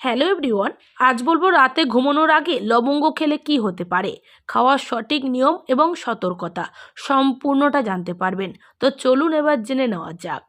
Hello everyone, আজ বলব রাতে ঘুমানোর আগে লবঙ্গ খেলে কি হতে পারে? খাওয়ার সঠিক নিয়ম এবং সতর্কতা সম্পূর্ণটা জানতে পারবেন। তো চলুন এবার জেনে নেওয়া যাক।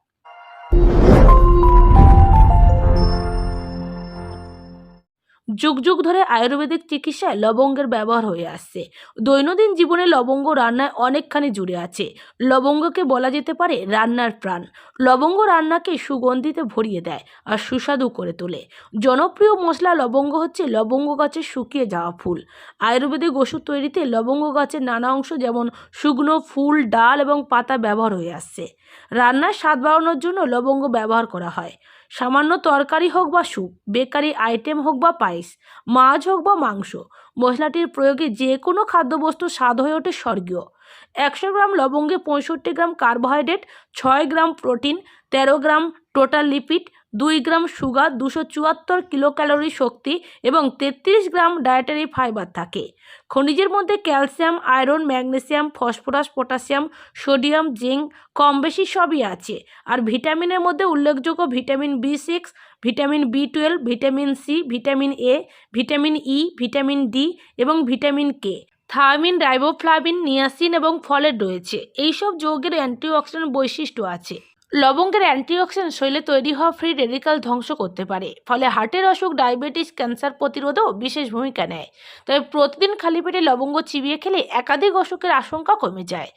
যুগ যুগ ধরে আয়ুর্বেদিক চিকিৎসায় লবঙ্গের ব্যবহার হয়ে আসছে। দৈনন্দিন জীবনে লবঙ্গ রান্নায় অনেকখানি জুড়ে আছে। লবঙ্গকে বলা যেতে পারে রান্নার প্রাণ। লবঙ্গ রান্নাকে সুগন্ধিতে ভরিয়ে দেয় আর সুস্বাদু করে তোলে। জনপ্রিয় মশলা লবঙ্গ হচ্ছে লবঙ্গ গাছের শুকিয়ে যাওয়া ফুল। আয়ুর্বেদিক ওষুধ তৈরিতে লবঙ্গ গাছের নানা অংশ যেমন শুকনো ফুল, ডাল এবং পাতা ব্যবহার হয়ে আসছে। রান্নার স্বাদ বাড়ানোর জন্য লবঙ্গ ব্যবহার করা হয়। সামান্য তরকারি হোক বা স্যুপ, বেকারি আইটেম হোক বা পায়েস, মাছ হোক বা মাংস, মশলাটির প্রয়োগে যে কোনো খাদ্যবস্তু স্বাদ হয়ে ওঠে স্বর্গীয়। একশো গ্রাম লবঙ্গে পঁয়ষট্টি গ্রাম কার্বোহাইড্রেট, ছয় গ্রাম প্রোটিন, তেরো গ্রাম টোটাল লিপিড দুই গ্রাম সুগার, দুশো চুয়াত্তর কিলো ক্যালোরি শক্তি এবং তেত্রিশ গ্রাম ডায়েটারি ফাইবার থাকে। খনিজের মধ্যে calcium iron magnesium phosphorus potassium sodium zinc কম বেশি সবই আছে। আর ভিটামিনের মধ্যে উল্লেখযোগ্য vitamin B six vitamin B twelve vitamin C vitamin A vitamin E vitamin D এবং vitamin K thiamine riboflavin niacin এবং ফলেট রয়েছে। এইসব যৌগের অ্যান্টিঅক্সিডেন্ট বৈশিষ্ট্য আছে। লবঙ্গের অ্যান্টিঅক্সিডেন্ট শরীরে তৈরি হওয়া ফ্রি রেডিকাল ধ্বংস করতে পারে, ফলে হার্টের অসুখ, ডায়াবেটিস, ক্যান্সার প্রতিরোধেও বিশেষ ভূমিকা নেয়। তবে প্রতিদিন খালি পেটে লবঙ্গ চিবিয়ে খেলে একাধিক অসুখের আশঙ্কা কমে যায়।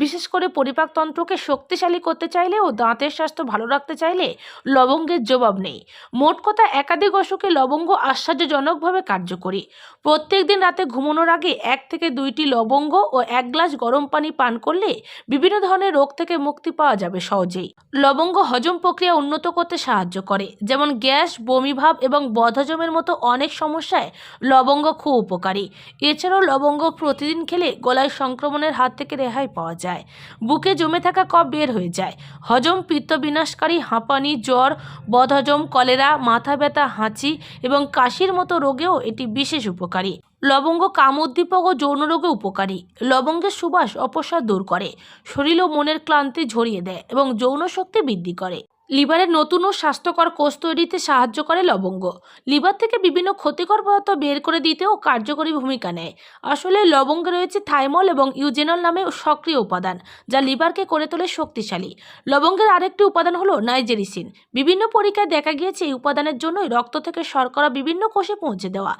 বিশেষ করে পরিপাকতন্ত্রকে শক্তিশালী করতে চাইলে ও দাঁতের স্বাস্থ্য ভালো রাখতে চাইলে লবঙ্গের জবাব নেই। মোট কথা, একাধিক অসুখে লবঙ্গ আশ্চর্যজনকভাবে কার্যকরী। প্রত্যেক দিন রাতে ঘুমানোর আগে এক থেকে দুইটি লবঙ্গ ও এক গ্লাস গরম পানি পান করলে বিভিন্ন ধরনের রোগ থেকে মুক্তি পাওয়া যাবে সহজেই। লবঙ্গ হজম প্রক্রিয়া উন্নত করতে সাহায্য করে। যেমন গ্যাস বমিভাব এবং বদহজমের মতো অনেক সমস্যায় লবঙ্গ খুব উপকারী। এছাড়াও লবঙ্গ প্রতিদিন খেলে গলায় সংক্রমণের হাত থেকে রেহাই পাওয়া যায়। বুকে জমে থাকা কফ বের হয়ে যায়। হজম পিত্ত বিনাশকারী হাঁপানি, জ্বর, বদহজম, কলেরা, মাথা ব্যথা, হাঁচি এবং কাশির মতো রোগেও এটি বিশেষ উপকারী। লবঙ্গ কামোদ্দীপক ও যৌন রোগে উপকারী। লবঙ্গের সুবাস অপসার দূর করে, শরীর ও মনের ক্লান্তি ঝরিয়ে দেয় এবং যৌন শক্তি বৃদ্ধি করে। লিভারের নতুন ও স্বাস্থ্যকর কোষ তৈরিতে সাহায্য করে লবঙ্গ। লিভার থেকে বিভিন্ন ক্ষতিকর পদার্থ বের করে দিতেও কার্যকরী ভূমিকা নেয়। আসলে লবঙ্গে রয়েছে থাইমল এবং ইউজেনল নামে সক্রিয় উপাদান, যা লিভারকে করে তোলে শক্তিশালী। লবঙ্গের আরেকটি উপাদান হলো নাইজেরিসিন। বিভিন্ন পরীক্ষায় দেখা গিয়েছে এই উপাদানের জন্যই রক্ত থেকে শর্করা বিভিন্ন কোষে পৌঁছে দেওয়া।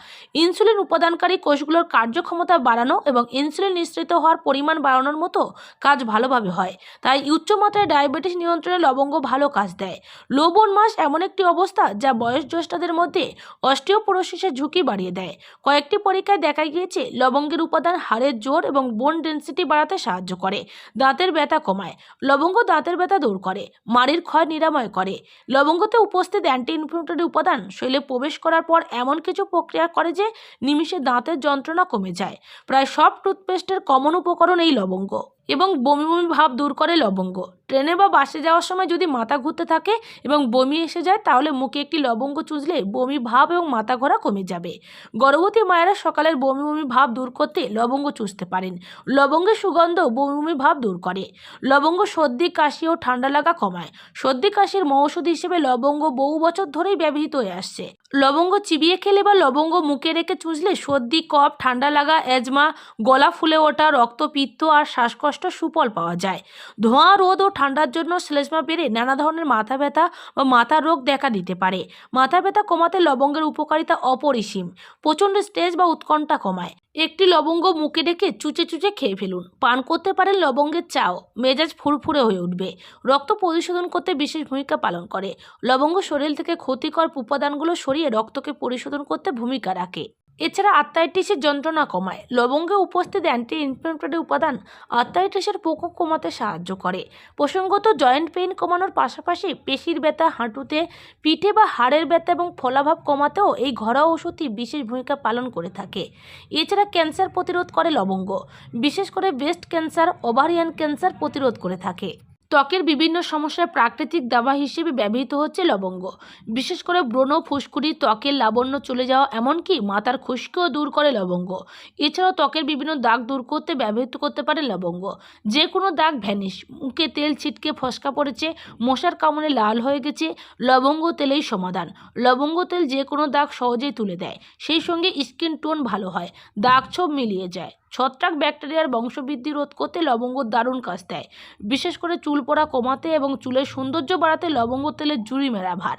ইনসুলিন উপাদানকারী কোষগুলোর কার্যক্ষমতা বাড়ানো এবং ইনসুলিন নিঃসৃত হওয়ার পরিমাণ বাড়ানোর মতো কাজ ভালোভাবে হয়। তাই উচ্চমাত্রায় ডায়াবেটিস নিয়ন্ত্রণে লবঙ্গ ভালো কাজ দেয়। লবণ মাস এমন একটি অবস্থা যা বয়োজ্যেষ্ঠদের মধ্যে অস্টিওপোরোসিসের ঝুঁকি বাড়িয়ে দেয়। কয়েকটি পরীক্ষায় দেখা গিয়েছে, লবঙ্গের উপাদান হাড়ের জোর এবং বোন ডেন্সিটি বাড়াতে সাহায্য করে, দাঁতের ব্যথা কমায়, লবঙ্গ দাঁতের ব্যথা দূর করে, মাড়ির ক্ষয় নিরাময় করে। লবঙ্গতে উপস্থিত অ্যান্টি ইনফ্লেমেটরি উপাদান শরীরে প্রবেশ করার পর এমন কিছু প্রক্রিয়া করে যে নিমিষে দাঁতের যন্ত্রণা কমে যায়। প্রায় সব টুথপেস্টের কমন উপকরণ এই লবঙ্গ। এবং বমি বমি ভাব দূর করে লবঙ্গ। ট্রেনে বা বাসে যাওয়ার সময় যদি মাথা ঘুরতে থাকে এবং বমি এসে যায়, তাহলে মুখে একটি লবঙ্গ চুজলে বমি ভাব এবং মাথা ঘোরা কমে যাবে। গর্ভবতী মায়েরা সকালের বমি বমি ভাব দূর করতে লবঙ্গ চুষতে পারেন। লবঙ্গের সুগন্ধ বমি বমি ভাব দূর করে। লবঙ্গ সর্দি, কাশি ও ঠান্ডা লাগা কমায়। সর্দি, কাশির মৌষধ হিসেবে লবঙ্গ বহু বছর ধরেই ব্যবহৃত হয়ে আসছে। লবঙ্গ চিবিয়ে খেলে বা লবঙ্গ মুখে রেখে চুষলে সর্দি, কফ, ঠান্ডা লাগা অ্যাজমা গলা ফুলে ওঠা, রক্তপিত্ত আর শ্বাসকষ্ট সুফল পাওয়া যায়। ধোঁয়া, রোদ ও ঠান্ডার জন্য শ্লেষ্মা বেড়ে নানা ধরনের মাথা ব্যথা বা মাথার রোগ দেখা দিতে পারে। মাথা ব্যথা কমাতে লবঙ্গের উপকারিতা অপরিসীম। প্রচণ্ড স্ট্রেস বা উৎকণ্ঠা কমায়। একটি লবঙ্গ মুখে রেখে চুচে চুচে খেয়ে ফেলুন। পান করতে পারেন লবঙ্গের চাও। মেজাজ ফুরফুরে হয়ে উঠবে। রক্ত পরিশোধন করতে বিশেষ ভূমিকা পালন করে। লবঙ্গ শরীর থেকে ক্ষতিকর উপাদানগুলো সরিয়ে রক্তকে পরিশোধন করতে ভূমিকা রাখে। এছাড়া আর্থাইটিসের যন্ত্রণা কমায়। লবঙ্গে উপস্থিত অ্যান্টি ইনফ্লেমেটরি উপাদান আর্থাইটিসের প্রকোপ কমাতে সাহায্য করে। প্রসঙ্গত জয়েন্ট পেইন কমানোর পাশাপাশি পেশির ব্যথা, হাঁটুতে পিঠে বা হাড়ের ব্যথা এবং ফলাভাব কমাতেও এই ঘরোয়া ওষুধটি বিশেষ ভূমিকা পালন করে থাকে। এছাড়া ক্যান্সার প্রতিরোধ করে লবঙ্গ। বিশেষ করে ব্রেস্ট ক্যান্সার ওভারিয়ান ক্যান্সার প্রতিরোধ করে থাকে। ত্বকের বিভিন্ন সমস্যার প্রাকৃতিক দাবা হিসেবে ব্যবহৃত হচ্ছে লবঙ্গ। বিশেষ করে ব্রণ, ফুসকুড়ি, ত্বকের লাবণ্য চলে যাওয়া, এমনকি মাথার খুশকিও দূর করে লবঙ্গ। এছাড়াও ত্বকের বিভিন্ন দাগ দূর করতে ব্যবহৃত করতে পারে লবঙ্গ। যে কোনো দাগ ভ্যানিশ, মুখে তেল ছিটকে ফসকা পড়েছে, মশার কামড়ে লাল হয়ে গেছে, লবঙ্গ তেলেই সমাধান। লবঙ্গ তেল যে কোনো দাগ সহজেই তুলে দেয়, সেই সঙ্গে স্কিন টোন ভালো হয়, দাগ ছোপ মিলিয়ে যায়। ছত্রাক ব্যাকটেরিয়ার বংশবৃদ্ধি রোধ করতে লবঙ্গ দারুণ কাজ দেয়। বিশেষ করে চুল পড়া কমাতে এবং চুলের সৌন্দর্য বাড়াতে লবঙ্গ তেলের জুড়ি মেরা ভার।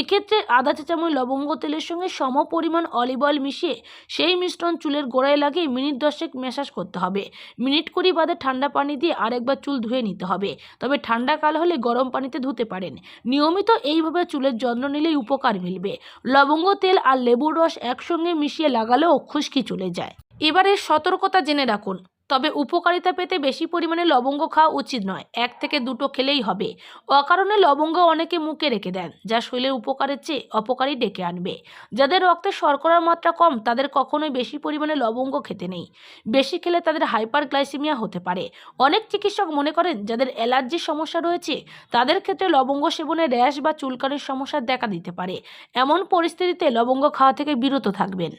এক্ষেত্রে আধা চা চামচ লবঙ্গ তেলের সঙ্গে সম পরিমাণ অলিভ অয়েল মিশিয়ে সেই মিশ্রণ চুলের গোড়ায় লাগিয়ে মিনিট দশেক ম্যাসাজ করতে হবে। মিনিট কুড়ি বাদে ঠান্ডা পানি দিয়ে আরেকবার চুল ধুয়ে নিতে হবে। তবে ঠান্ডা কাল হলে গরম পানিতে ধুতে পারেন। নিয়মিত এইভাবে চুলের যত্ন নিলেই উপকার মিলবে। লবঙ্গ তেল আর লেবুর রস একসঙ্গে মিশিয়ে লাগালেও খুশকি চলে যায়। এবারে সতর্কতা জেনে রাখুন। তবে উপকারিতা পেতে বেশি পরিমাণে লবঙ্গ খাওয়া উচিত নয়। এক থেকে দুটো খেলেই হবে। অকারণে লবঙ্গ অনেকে মুখে রেখে দেন, যা শরীরের উপকারের চেয়ে অপকারী ডেকে আনবে। যাদের রক্তে শর্করার মাত্রা কম, তাদের কখনোই বেশি পরিমাণে লবঙ্গ খেতে নেই। বেশি খেলে তাদের হাইপার গ্লাইসেমিয়া হতে পারে। অনেক চিকিৎসক মনে করেন, যাদের অ্যালার্জির সমস্যা রয়েছে, তাদের ক্ষেত্রে লবঙ্গ সেবনে র্যাশ বা চুলকানির সমস্যা দেখা দিতে পারে। এমন পরিস্থিতিতে লবঙ্গ খাওয়া থেকে বিরত থাকবেন।